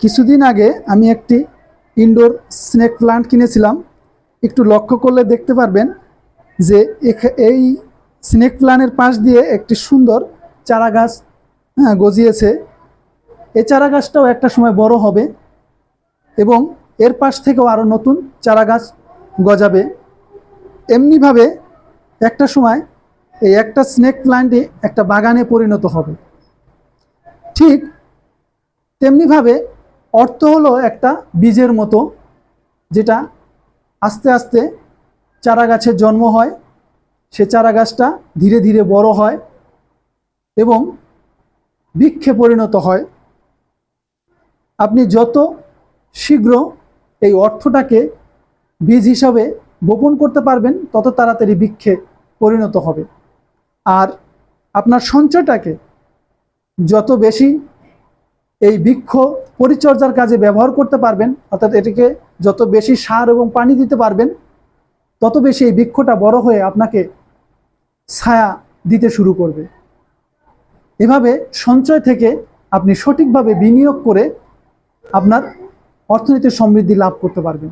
কিছুদিন আগে আমি একটি ইনডোর স্নেক প্লান্ট কিনেছিলাম। একটু লক্ষ্য করলে দেখতে পারবেন যে এই স্নেক প্লান্টের পাশ দিয়ে একটি সুন্দর চারা গাছ হ্যাঁ, গজিয়েছে। এই চারা গাছটাও একটা সময় বড় হবে এবং এর পাশ থেকেও আরও নতুন চারা গাছ গজাবে। এমনিভাবে একটা সময় এই একটা স্নেক প্লান্টই একটা বাগানে পরিণত হবে। ঠিক তেমনিভাবে অর্থ হলো একটা বীজের মতো, যেটা আস্তে আস্তে চারা গাছের জন্ম হয়। সে চারা গাছটা ধীরে ধীরে বড় হয় এবং বৃক্ষে পরিণত হয়। আপনি যত শীঘ্র এই অর্থটাকে বীজ হিসাবে বপন করতে পারবেন, তত তাড়াতাড়ি বৃক্ষে পরিণত হবে। আর আপনার সঞ্চয়টাকে যত বেশি এই বৃক্ষ পরিচর্যার কাজে ব্যবহার করতে পারবেন, অর্থাৎ এটিকে যত বেশি সার এবং পানি দিতে পারবেন, তত বেশি এই বৃক্ষটা বড় হয়ে আপনাকে ছায়া দিতে শুরু করবে। এভাবে সঞ্চয় থেকে আপনি সঠিকভাবে বিনিয়োগ করে আপনার অর্থনীতির সমৃদ্ধি লাভ করতে পারবেন।